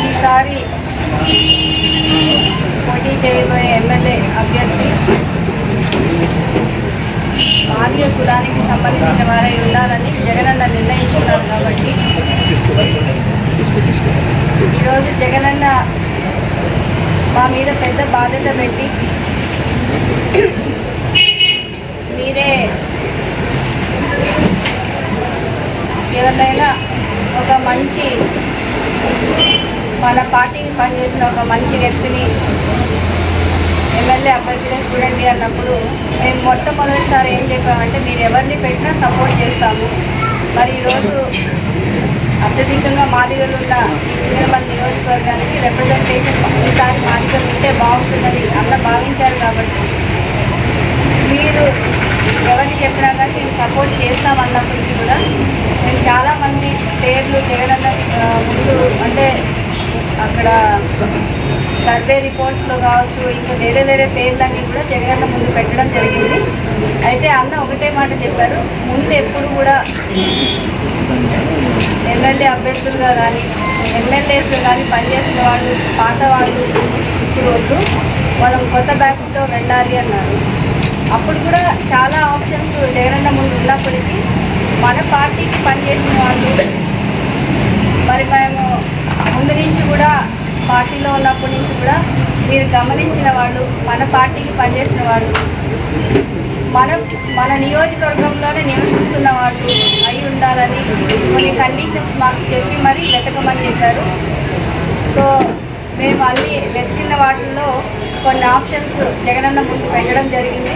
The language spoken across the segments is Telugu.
ఈసారి పోటీ చేయబోయే ఎమ్మెల్యే అభ్యర్థి ఆర్య కులానికి సంబంధించిన వారై ఉండాలని జగనన్న నిర్ణయించుకున్నారు కాబట్టి ఈరోజు జగనన్న మా మీద పెద్ద బాధ్యత పెట్టి మీరే ఎవరినైనా ఒక మంచి మన పార్టీకి పనిచేసిన ఒక మంచి వ్యక్తిని ఎమ్మెల్యే అభ్యర్థిగా చూడండి అన్నప్పుడు మేము మొట్టమొదటిసారి ఏం చెప్పామంటే మీరు ఎవరిని పెట్టినా సపోర్ట్ చేస్తాము. మరి ఈరోజు అత్యధికంగా మాదిగలు ఉన్న ఈ సినిమా నియోజకవర్గానికి రిప్రజెంటేషన్ ఈసారి మాదిగలు ఉంటే బాగుంటుందని అన్న భావించారు కాబట్టి మీరు ఎవరిని చెప్పినా కానీ మేము సపోర్ట్ చేస్తామన్నప్పటికీ కూడా మేము చాలామంది పేర్లు జగనన్న ముందు అంటే అక్కడ సర్వే రిపోర్ట్స్లో కావచ్చు ఇంకా వేరే వేరే పేర్లన్నీ కూడా జగనన్న ముందు పెట్టడం జరిగింది. అయితే అన్న ఒకటే మాట చెప్పారు ముందు ఎప్పుడు కూడా ఎమ్మెల్యే అభ్యర్థులుగా కానీ ఎమ్మెల్యేస్గా కానీ పనిచేసిన వాళ్ళు పాత వాళ్ళు ఇప్పుడు వద్దు. మనం కొత్త బ్యాచ్తో వెళ్ళాలి అన్నారు. అప్పుడు కూడా చాలా ఆప్షన్స్ జగనన్న ముందు ఉన్నప్పటికీ మన పార్టీకి పనిచేసిన వాళ్ళు మరి మేము ముందు నుంచి కూడా పార్టీలో ఉన్నప్పటి నుంచి కూడా మీరు గమనించిన వాళ్ళు మన పార్టీకి పనిచేసిన వాళ్ళు మనం మన నియోజకవర్గంలోనే నివసిస్తున్న వాళ్ళు అయి ఉండాలని కొన్ని కండిషన్స్ మాకు చెప్పి మరీ వెతకమని చెప్పారు. సో మేము అన్ని వెతికిన వాటిల్లో కొన్ని ఆప్షన్స్ జగనన్న ముందు పెట్టడం జరిగింది.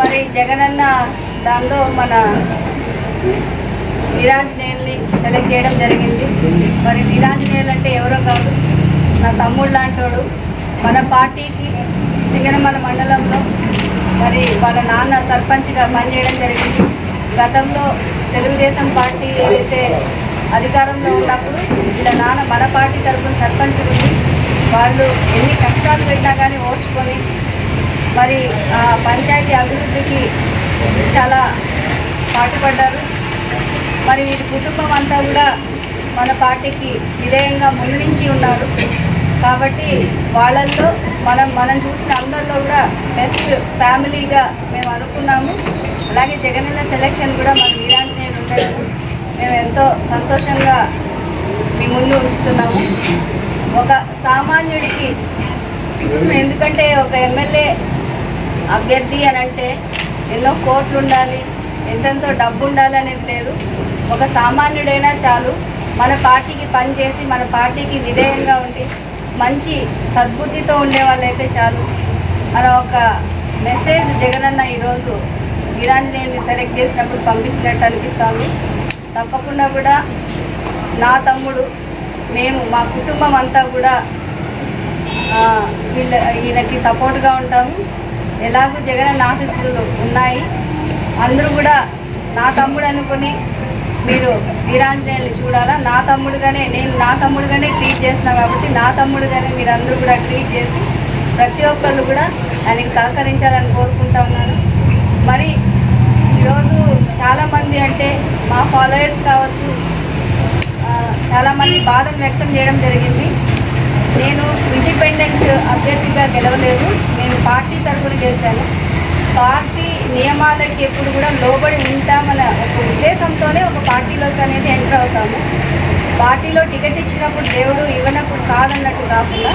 మరి జగనన్న దానిలో మన వీరాంజనేయుల్ని సెలెక్ట్ చేయడం జరిగింది. మరి వీరాంజనేయులు అంటే ఎవరో కాదు నా తమ్ముడు లాంటోడు. మన పార్టీకి సింగనమల మండలంలో మరి వాళ్ళ నాన్న సర్పంచ్గా పనిచేయడం జరిగింది. గతంలో తెలుగుదేశం పార్టీ ఏదైతే అధికారంలో ఉన్నప్పుడు వీళ్ళ నాన్న మన పార్టీ తరఫున సర్పంచ్ ఉంది వాళ్ళు ఎన్ని కష్టాలు పెట్టినా కానీ ఓర్చుకొని మరి ఆ పంచాయతీ అభివృద్ధికి చాలా పాటుపడ్డారు. మరి వీరి కుటుంబం అంతా కూడా మన పార్టీకి విధేయంగా ముందుంచి ఉన్నారు. కాబట్టి వాళ్ళల్లో మనం మనం చూసిన అందరిలో కూడా బెస్ట్ ఫ్యామిలీగా మేము అనుకున్నాము. అలాగే జగనన్న సెలెక్షన్ కూడా మన వీరాంజనేయులు ఉండడం మేము ఎంతో సంతోషంగా మీ ముందు ఉంచుతున్నాము. ఒక సామాన్యుడికి ఎందుకంటే ఒక ఎమ్మెల్యే అభ్యర్థి అని అంటే ఎన్నో కోట్లు ఉండాలి ఎంతెంతో డబ్బు ఉండాలి అనేది లేదు. ఒక సామాన్యుడైనా చాలు మన పార్టీకి పనిచేసి మన పార్టీకి విధేయంగా ఉండి మంచి సద్బుద్ధితో ఉండే వాళ్ళైతే చాలు. అలా ఒక మెసేజ్ జగనన్న ఈరోజు వీరాంజనేయుని సెలెక్ట్ చేసినప్పుడు పంపించినట్టు అనిపిస్తుంది. తప్పకుండా కూడా నా తమ్ముడు మేము మా కుటుంబం అంతా కూడా వీళ్ళ ఈయనకి సపోర్ట్గా ఉంటాము. ఎలాగూ జగన్ ఆశిస్తులు ఉన్నాయి. అందరూ కూడా నా తమ్ముడు అనుకుని మీరు వీరాంజనేయులు చూడాలా? నా తమ్ముడుగానే నేను నా తమ్ముడుగానే ట్రీట్ చేస్తున్నా కాబట్టి నా తమ్ముడుగానే మీరు అందరూ కూడా ట్రీట్ చేసి ప్రతి ఒక్కళ్ళు కూడా ఆయనకి సహకరించాలని కోరుకుంటా ఉన్నాను. మరి ఈరోజు చాలామంది అంటే మా ఫాలోయర్స్ కావచ్చు చాలామంది బాధను వ్యక్తం చేయడం జరిగింది. నేను ఇండిపెండెంట్ అభ్యర్థిగా గెలవలేదు. నేను పార్టీ తరఫున గెలిచాను. పార్టీ నియమాలకి ఎప్పుడు కూడా లోబడి ఉంటామన్న ఒక ఉద్దేశంతోనే ఒక పార్టీలోకి అనేది ఎంటర్ అవుతాము. పార్టీలో టికెట్ ఇచ్చినప్పుడు దేవుడు ఇవ్వనప్పుడు కాదన్నట్టు కాకుండా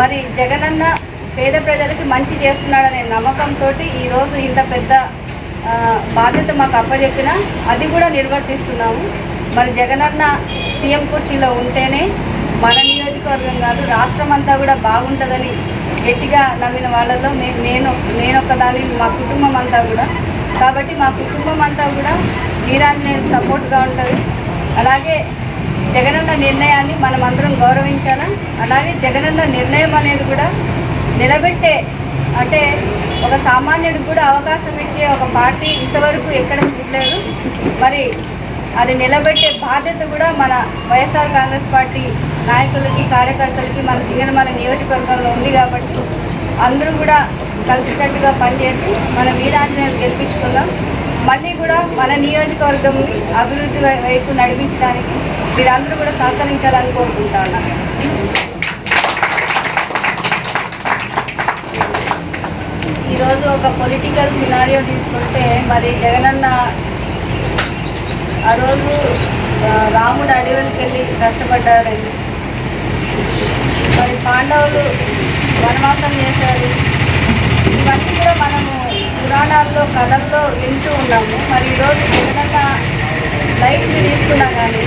మరి జగనన్న పేద ప్రజలకి మంచి చేస్తున్నాడనే నమ్మకంతో ఈరోజు ఇంత పెద్ద బాధ్యత మాకు అప్పచెప్పిన అది కూడా నిర్వర్తిస్తున్నాము. మరి జగనన్న సీఎం కుర్చీలో ఉంటేనే మన నియోజకవర్గం కాదు రాష్ట్రం అంతా కూడా బాగుంటుందని గట్టిగా నమ్మిన వాళ్ళలో మేము నేను నేనొక్కదాని మా కుటుంబం అంతా కూడా. కాబట్టి మా కుటుంబం అంతా కూడా వీరాంజనేయులు సపోర్ట్గా ఉంటుంది. అలాగే జగనన్న నిర్ణయాన్ని మనం అందరం గౌరవించాలా? అలాగే జగనన్న నిర్ణయం అనేది కూడా నిలబెట్టే అంటే ఒక సామాన్యుడికి కూడా అవకాశం ఇచ్చే ఒక పార్టీ ఇంతవరకు ఎక్కడ చూడలేదు మరి అది నిలబెట్టే బాధ్యత కూడా మన వైఎస్ఆర్ కాంగ్రెస్ పార్టీ నాయకులకి కార్యకర్తలకి మన సింగనమల నియోజకవర్గంలో ఉంది కాబట్టి అందరూ కూడా కలిసికట్టుగా పనిచేసి మన వీరాంజనేయులు గెలిపించుకుందాం. మళ్ళీ కూడా మన నియోజకవర్గం అభివృద్ధి వైపు నడిపించడానికి మీరందరూ కూడా సహకరించాలని కోరుకుంటా ఉన్నాను ఈరోజు ఒక పొలిటికల్ సినారియో తీసుకుంటే మరి జగనన్న ఆ రోజు రాముడు అడవులకి వెళ్ళి కష్టపడ్డాడండి మరి పాండవులు వనవాసం చేశారు. ఇవన్నీ కూడా మనము పురాణాల్లో కథల్లో వింటూ ఉన్నాము. మరి ఈరోజు జగనన్న లైఫ్ని తీసుకున్నా కానీ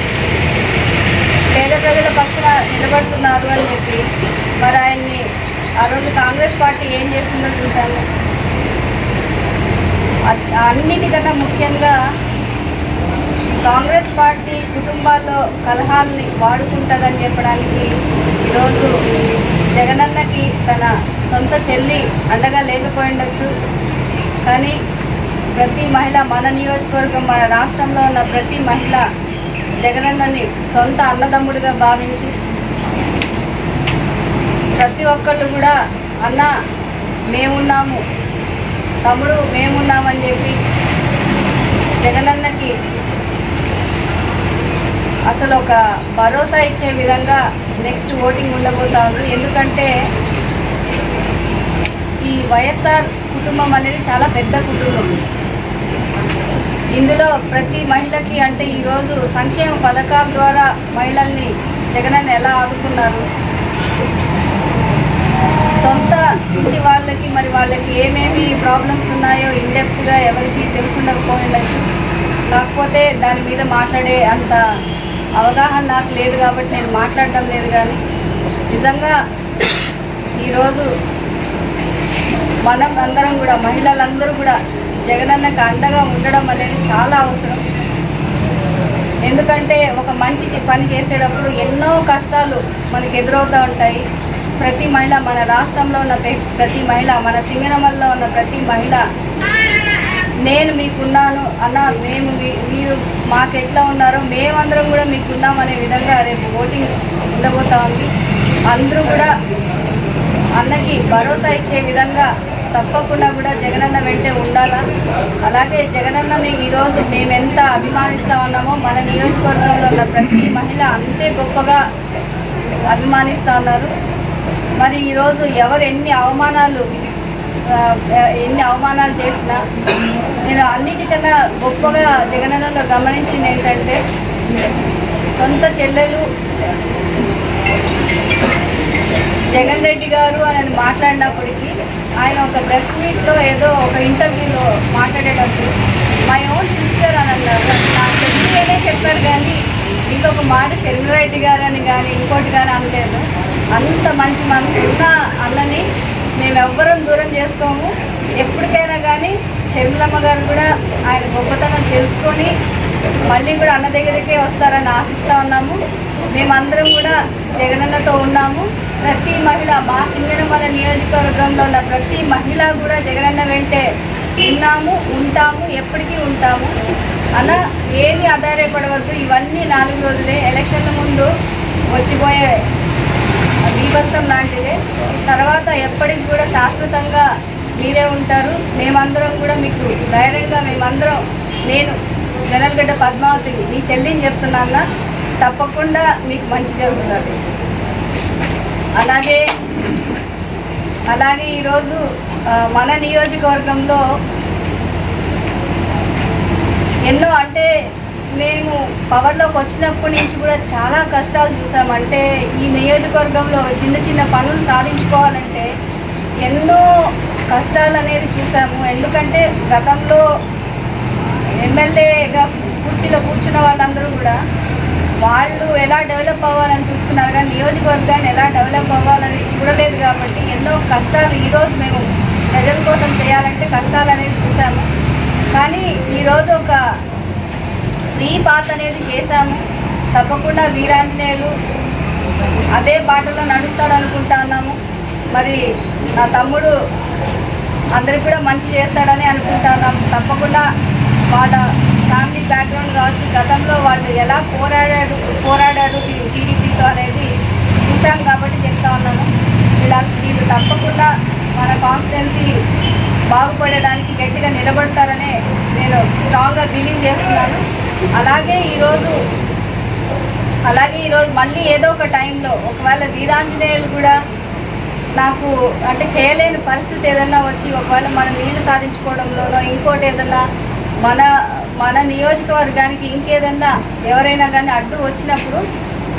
పేద ప్రజల పక్షాన నిలబడుతున్నారు అని చెప్పి మరి ఆయన్ని ఆ రోజు కాంగ్రెస్ పార్టీ ఏం చేస్తుందో చూశాను. అన్నిటికన్నా ముఖ్యంగా కాంగ్రెస్ పార్టీ కుటుంబాల్లో కలహాల్ని వాడుకుంటుందని చెప్పడానికి ఈరోజు జగనన్నకి తన సొంత చెల్లి అండగా లేకపోయిండొచ్చు కానీ ప్రతి మహిళ మన నియోజకవర్గం మన రాష్ట్రంలో ఉన్న ప్రతి మహిళ జగనన్నని సొంత అన్నదమ్ముడిగా భావించి ప్రతి ఒక్కళ్ళు కూడా అన్న మేమున్నాము. తమ్ముడు మేమున్నామని చెప్పి జగనన్నకి అసలు ఒక భరోసా ఇచ్చే విధంగా నెక్స్ట్ ఓటింగ్ ఉండబోతోంది. ఎందుకంటే ఈ వైఎస్ఆర్ కుటుంబం అనేది చాలా పెద్ద కుటుంబం. ఇందులో ప్రతి మహిళకి అంటే ఈరోజు సంక్షేమ పథకాల ద్వారా మహిళల్ని జగనన్న ఎలా ఆదుకున్నారు? సొంత ఇంటి వాళ్ళకి మరి వాళ్ళకి ఏమేమి ప్రాబ్లమ్స్ ఉన్నాయో ఇండెప్త్గా ఎవరికి తెలుసుండకపోయిండొచ్చు. కాకపోతే దాని మీద మాట్లాడే అంత అవగాహన నాకు లేదు కాబట్టి నేను మాట్లాడటం లేదు కానీ నిజంగా ఈరోజు మనం అందరం కూడా మహిళలందరూ కూడా జగనన్నకు అండగా ఉండడం అనేది చాలా అవసరం. ఎందుకంటే ఒక మంచి పని చేసేటప్పుడు ఎన్నో కష్టాలు మనకు ఎదురవుతూ ఉంటాయి. ప్రతి మహిళ మన రాష్ట్రంలో ఉన్న ప్ర- ప్రతి మహిళ మన సింగనమల్లో ఉన్న ప్రతి మహిళ నేను మీకున్నాను అన్న మేము మీ- మీరు మాకు ఎట్లా ఉన్నారో మేమందరం కూడా మీకున్నాం అనే విధంగా రేపు ఓటింగ్ ఉండబోతా ఉంది. అందరూ కూడా అన్నకి భరోసా ఇచ్చే విధంగా తప్పకుండా కూడా జగనన్న వెంటే ఉండాలా? అలాగే జగనన్నని ఈరోజు మేమెంత అభిమానిస్తూ ఉన్నామో మన నియోజకవర్గంలో ఉన్న ప్రతి మహిళ అంతే గొప్పగా అభిమానిస్తూ ఉన్నారు. మరి ఈరోజు ఎవరు ఎన్ని అవమానాలు ఎన్ని అవమానాలు చేసినా నేను అన్నిటికన్నా గొప్పగా జగనన్నలో గమనించింది ఏంటంటే సొంత చెల్లెలు జగన్ రెడ్డి గారు అని మాట్లాడినప్పటికీ ఆయన ఒక ప్రెస్ మీట్లో ఏదో ఒక ఇంటర్వ్యూలో మాట్లాడేటప్పుడు మై ఓన్ సిస్టర్ అని అన్నారు. నా చెల్లి చెప్పారు కానీ ఇంకొక మాట రెడ్డి గారు అని కానీ ఇంకోటి కానీ అనలేదు. అంత మంచి మనసు ఉన్న అన్నని మేము ఎవ్వరం దూరం చేసుకోము. ఎప్పటికైనా కానీ షర్మిలమ్మ గారు కూడా ఆయన గొప్పతనం తెలుసుకొని మళ్ళీ కూడా అన్న దగ్గరికే వస్తారని ఆశిస్తూ ఉన్నాము. మేమందరం కూడా జగనన్నతో ఉన్నాము. ప్రతి మహిళ మా సింగనమల నియోజకవర్గంలో ఉన్న ప్రతి మహిళ కూడా జగనన్న వెంటే ఉన్నాము ఉంటాము ఎప్పటికీ ఉంటాము. అలా ఏమీ ఆధారపడవద్దు. ఇవన్నీ నాలుగు రోజులే. ఎలక్షన్ల ముందు వచ్చిపోయే బీభత్సం లాంటిదే. తర్వాత ఎప్పటికి కూడా శాశ్వతంగా మీరే ఉంటారు. మేమందరం కూడా మీకు ధైర్యంగా మేమందరం నేను జనల్గడ్డ పద్మావతిని నీ చెల్లిని చెప్తున్నా తప్పకుండా మీకు మంచి జరుగుతుంది. అలాగే అలాగే ఈరోజు మన నియోజకవర్గంలో ఎన్నో అంటే మేము పవర్లోకి వచ్చినప్పటి నుంచి కూడా చాలా కష్టాలు చూసాం. అంటే ఈ నియోజకవర్గంలో చిన్న చిన్న పనులు సాధించుకోవాలంటే ఎన్నో కష్టాలు అనేది చూసాము. ఎందుకంటే గతంలో ఎమ్మెల్యేగా కుర్చీలో కూర్చున్న వాళ్ళందరూ కూడా వాళ్ళు ఎలా డెవలప్ అవ్వాలని చూసుకున్నారు. కానీ నియోజకవర్గాన్ని ఎలా డెవలప్ అవ్వాలని చూడలేదు కాబట్టి ఎన్నో కష్టాలు ఈరోజు మేము ప్రజల కోసం చేయాలంటే కష్టాలు అనేది చూసాము. కానీ ఈరోజు ఒక ఈ పాత్ అనేది చేశాము. తప్పకుండా వీరాంజనేయులు అదే బాటలో నడుస్తాడు అనుకుంటున్నాము మరి నా తమ్ముడు అందరికి కూడా మంచి చేస్తాడని అనుకుంటున్నాము. తప్పకుండా వాళ్ళ ఫ్యామిలీ బ్యాక్గ్రౌండ్ కావచ్చు గతంలో వాళ్ళు ఎలా పోరాడారు పోరాడారు టీడీపీతో అనేది చూసాం కాబట్టి చెప్తా ఉన్నాము. ఇలా వీళ్ళు తప్పకుండా మన కాన్స్టిట్యున్సీ బాగుపడడానికి గట్టిగా నిలబడతారనే నేను స్ట్రాంగ్గా బిలీవ్ చేస్తున్నాను. అలాగే ఈరోజు అలాగే ఈరోజు మళ్ళీ ఏదో ఒక టైంలో ఒకవేళ వీరాంజనేయులు కూడా నాకు అంటే చేయలేని పరిస్థితి ఏదన్నా వచ్చి ఒకవేళ మనం నీళ్ళు సాధించుకోవడంలోనో ఇంకోటి ఏదన్నా మన మన నియోజకవర్గానికి ఇంకేదన్నా ఎవరైనా కానీ అడ్డు వచ్చినప్పుడు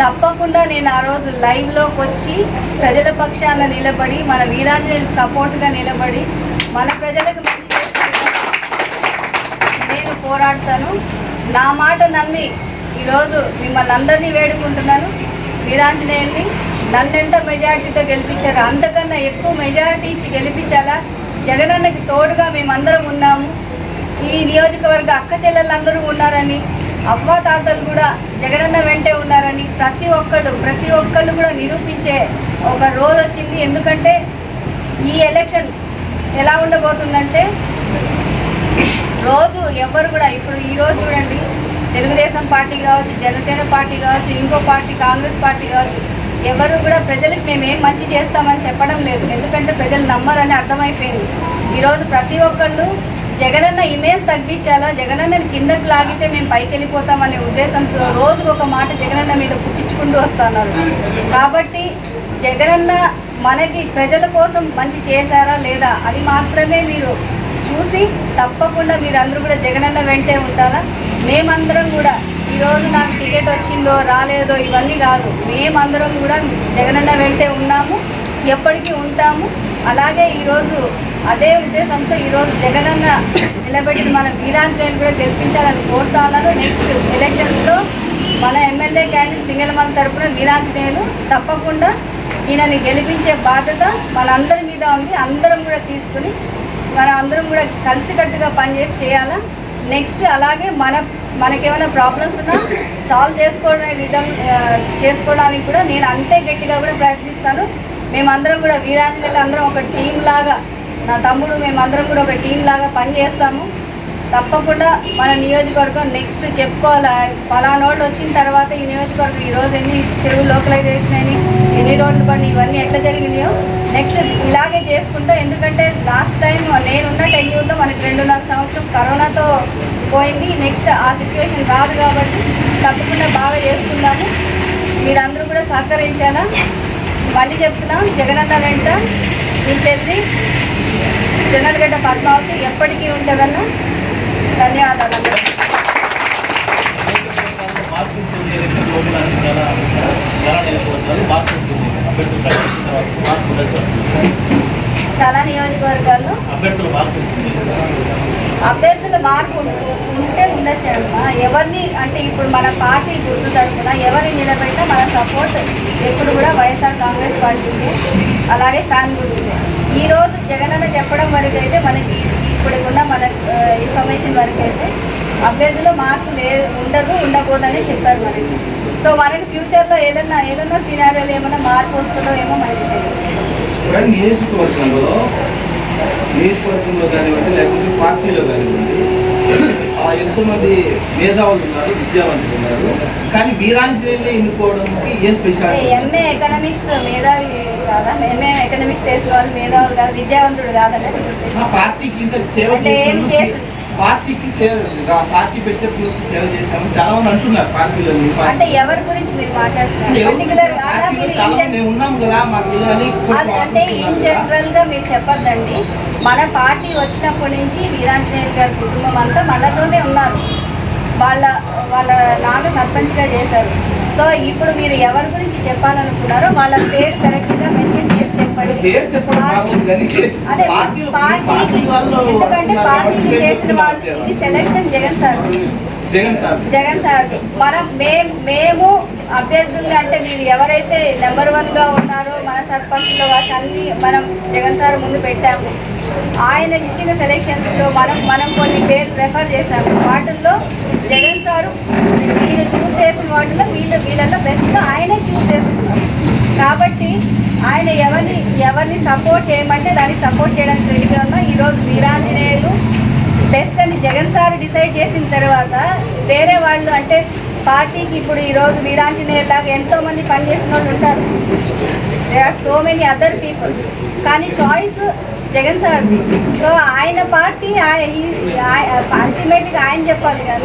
తప్పకుండా నేను ఆ రోజు లైవ్లోకి వచ్చి ప్రజల పక్షాన నిలబడి మన వీరాంజనేయులకు సపోర్ట్గా నిలబడి మన ప్రజలకు మంచి నేను పోరాడతాను. నా మాట నమ్మి ఈరోజు మిమ్మల్ని అందరినీ వేడుకుంటున్నాను. వీరాంజనేయుల్ని నన్నెంత మెజారిటీతో గెలిపించారు అంతకన్నా ఎక్కువ మెజారిటీ ఇచ్చి గెలిపించాలా? జగనన్నకి తోడుగా మేమందరం ఉన్నాము. ఈ నియోజకవర్గ అక్క చెల్లెళ్ళందరూ ఉన్నారని అవ్వ తాతలు కూడా జగనన్న వెంటే ఉన్నారని ప్రతి ఒక్కళ్ళు ప్రతి ఒక్కళ్ళు కూడా నిరూపించే ఒక రోజు వచ్చింది. ఎందుకంటే ఈ ఎలక్షన్ ఎలా ఉండబోతుందంటే రోజు ఎవరు కూడా ఇప్పుడు ఈ రోజు చూడండి తెలుగుదేశం పార్టీ కావచ్చు జనసేన పార్టీ కావచ్చు ఇంకో పార్టీ కాంగ్రెస్ పార్టీ కావచ్చు ఎవరు కూడా ప్రజలకు మేము ఏం మంచి చేస్తామని చెప్పడం లేదు. ఎందుకంటే ప్రజలు నమ్మరని అర్థమైపోయింది. ఈరోజు ప్రతి ఒక్కళ్ళు జగనన్న ఇమేజ్ తగ్గించాలా? జగనన్నని కిందకు లాగితే మేము పైకి వెళ్ళిపోతామనే ఉద్దేశంతో రోజు ఒక మాట జగనన్న మీద పుట్టించుకుంటూ వస్తున్నారు. కాబట్టి జగనన్న మనకి ప్రజల కోసం మంచి చేశారా లేదా? అది మాత్రమే మీరు చూసి తప్పకుండా మీరందరూ కూడా జగనన్న వెంటే ఉంటారా? మేమందరం కూడా ఈరోజు నాకు టికెట్ వచ్చిందో రాలేదో ఇవన్నీ కాదు. మేమందరం కూడా జగనన్న వెంటే ఉన్నాము ఎప్పటికీ ఉంటాము. అలాగే ఈరోజు అదే ఉద్దేశంతో ఈరోజు జగనన్న నిలబెట్టిన మన వీరాంజనేయులు కూడా గెలిపించాలని కోరుతున్నాను నెక్స్ట్ ఎలక్షన్స్లో మన ఎమ్మెల్యే క్యాండిడేట్ సింగలమల తరఫున వీరాంజనేయులు తప్పకుండా ఈయనని గెలిపించే బాధ్యత మనందరి మీద ఉంది. అందరం కూడా తీసుకుని మనం అందరం కూడా కలిసికట్టుగా పనిచేసి చేయాలా? నెక్స్ట్ అలాగే మన మనకేమైనా ప్రాబ్లమ్స్ ఉన్నా సాల్వ్ చేసుకోవడం విధం చేసుకోవడానికి కూడా నేను అంతే గట్టిగా కూడా ప్రయత్నిస్తాను. మేమందరం కూడా వీరాంజనేయులు అందరం ఒక టీం లాగా నా తమ్ముడు మేమందరం కూడా ఒక టీం లాగా పనిచేస్తాము. తప్పకుండా మన నియోజకవర్గం నెక్స్ట్ చెప్పుకోవాలా? పలానోళ్ళు వచ్చిన తర్వాత ఈ నియోజకవర్గం ఈరోజు ఎన్ని చెరువు లోకలైజేషన్ అని ఎన్ని రోడ్లు పడి ఇవన్నీ ఎట్లా జరిగినాయో నెక్స్ట్ ఇలాగే చేసుకుంటా ఎందుకంటే లాస్ట్ టైం నేనున్న టెన్యూర్లో మనకి రెండున్నర సంవత్సరం కరోనాతో పోయింది. నెక్స్ట్ ఆ సిచ్యువేషన్ రాదు కాబట్టి తప్పకుండా బాగా చేసుకుందాము. మీరందరూ కూడా సహకరించాలా? మళ్ళీ చెప్తున్నాం జగనన్న వెంట మీ చెల్లి జనల్గడ్డ పద్మావతి ఎప్పటికీ ఉంటుందన్నా. ధన్యవాదాలు చాలా మార్పు నియోజకవర్గాల్లో అభ్యర్థులు మార్పు అభ్యర్థుల మార్పు ఉంటే ఉండొచ్చు అమ్మా. ఎవరిని అంటే ఇప్పుడు మన పార్టీ గుర్తు తరఫున ఎవరిని నిలబెట్టినా మన సపోర్ట్ ఎప్పుడు కూడా వైఎస్ఆర్ కాంగ్రెస్ పార్టీకి అలాగే ఫ్యాన్ కూడా ఉంది ఈ రోజు జగనన్న చెప్పడం వరకు అయితే మనకి ఇప్పుడు ఉన్న మన ఇన్ఫర్మేషన్ వరకు అయితే అభ్యర్థుల మార్పు లే ఉండదు ఉండకూడదని చెప్పారు మరి. సో మనకి ఫ్యూచర్లో ఏదన్నా ఏదన్నా సినారియోలో ఏమన్నా మార్పు వస్తుందో ఏమో మనకి తెలియదు. నియోజకవర్గంలో నియోజకవర్గంలో కానివ్వండి లేకపోతే పార్టీలో కానివ్వండి ఆ ఎంతమంది మేధావులు ఉన్నారు విద్యావంతులు ఉన్నారు. కానీ వీరాంజనేయుల్ని ఎన్నుకోవడానికి ఏం స్పెషాలిటీ? ఎంఏ ఎకనామిక్స్ మేధావి కాదా? ఎంఏ ఎకనామిక్స్ చేసిన వాళ్ళు మేధావులు కాదు విద్యావంతుడు కాదని పార్టీకి ఇంత సేవ చేసి- పార్టీకి సేవ పార్టీ పెట్టినప్పటి నుంచి సేవ చేశాము చాలా మంది అంటున్నారు పార్టీలో అంటే ఎవరి గురించి మీరు మాట్లాడుతున్నారు? చాలా మేము ఉన్నాం కదా కొంచెం అంటే ఇన్. జనరల్గా మీరు చెప్పొద్దండి. మన పార్టీ వచ్చినప్పటి నుంచి వీరాంజనేయులు గారి కుటుంబం అంతా మనతోనే ఉన్నారు. వాళ్ళ వాళ్ళ నాన్న సర్పంచ్గా చేశారు. సో ఇప్పుడు మీరు ఎవరి గురించి చెప్పాలనుకున్నారో వాళ్ళ పేరు కరెక్ట్గా మెన్షన్ చేసి చెప్పండి పేరు చెప్పడం బాగుంది కానీ పార్టీలో పార్టీ వాళ్ళు ఎందుకంటే కాబట్టి చేసిన వాళ్ళు. ఇది selection Jagan sir. Jagan sir. Jagan sir. మనం మేము మేము అభ్యర్థులు అంటే మీరు ఎవరైతే నెంబర్ వన్గా ఉన్నారో మన సర్పంచ్లో వాటి అన్ని మనం జగన్ సార్ ముందు పెట్టాము. ఆయన ఇచ్చిన సెలెక్షన్స్లో మనం మనం కొన్ని పేర్లు రెఫర్ చేశాము. వాటిల్లో జగన్ సారు మీరు చూస్ చేసిన వార్డులో వీళ్ళ వీళ్ళల్లో బెస్ట్ ఆయనే చూస్ చేసుకున్నారు కాబట్టి ఆయన ఎవరిని ఎవరిని సపోర్ట్ చేయమంటే దానికి సపోర్ట్ చేయడానికి రెడీగా ఉన్నాం. ఈరోజు వీరాంజనేయులు బెస్ట్ అని జగన్ సార్ డిసైడ్ చేసిన తర్వాత వేరే వాళ్ళు అంటే పార్టీకి ఇప్పుడు ఈరోజు వీరాంజనేయులు లాగా పనిచేసిన వాళ్ళు ఉంటారు. They are so many other people కానీ చాయిస్ జగన్ సార్. సో ఆయన పార్టీ అల్టిమేట్గా ఆయన చెప్పాలి కానీ